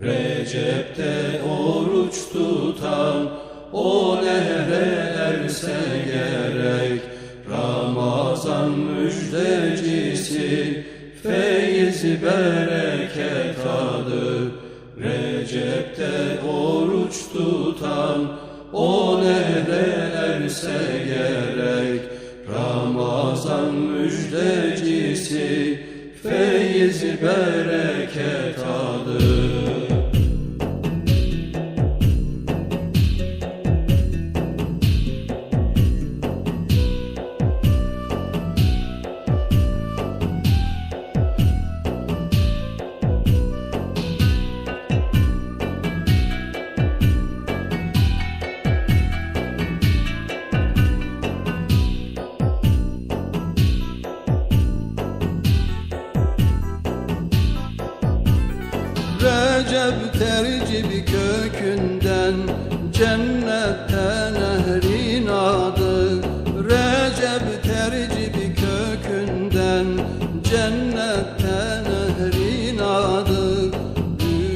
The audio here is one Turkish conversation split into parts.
Recep'te oruç tutan o nehre erse gerek. Ramazan müjdecisi feyiz bereket adı Recep'te oruç tutan o nehre erse gerek. Ramazan müjdecisi feyiz bereket Recep tercibi kökünden Cennette nehrin adı. Recep tercibi kökünden Cennette nehrin adı.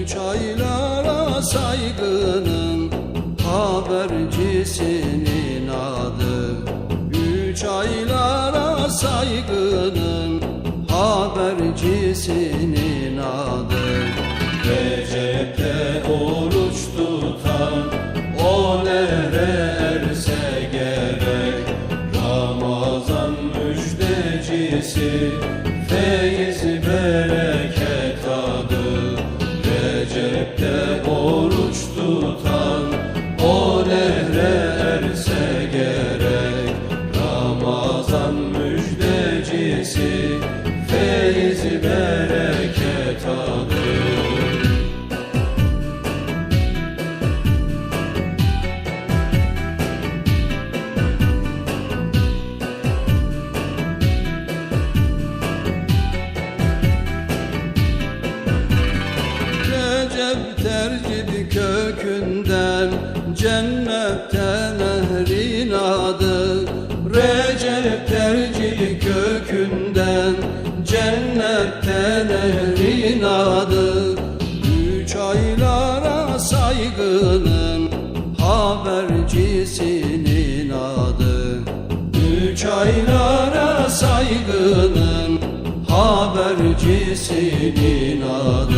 Üç aylara saygının Habercisinin adı. Üç aylara saygının Habercisinin adı Recep tercibi kökünden Cennette nehrin adı. Recep tercibi kökünden Cennette nehrin adı. Üç aylara saygının Habercisinin adı. Üç aylara saygının Habercisinin adı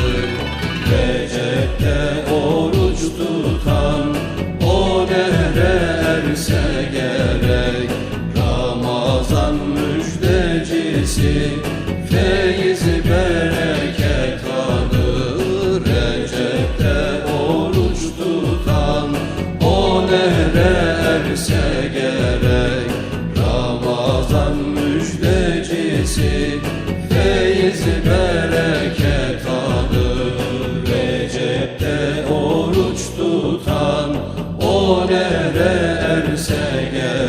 feyiz bereket adı Recep'te oruç tutan o nehre erse gerek. Ramazan müjdecisi feyiz bereket adı Recep'te oruç tutan o nere erse gerek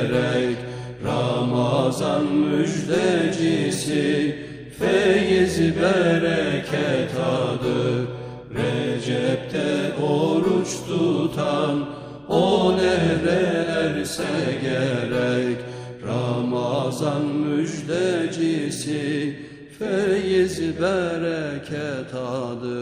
gerek Ramazan müjdecisi feyiz bereket adı Recep'te oruç tutan o nehre erse gerek. Ramazan müjdecisi feyiz bereket adı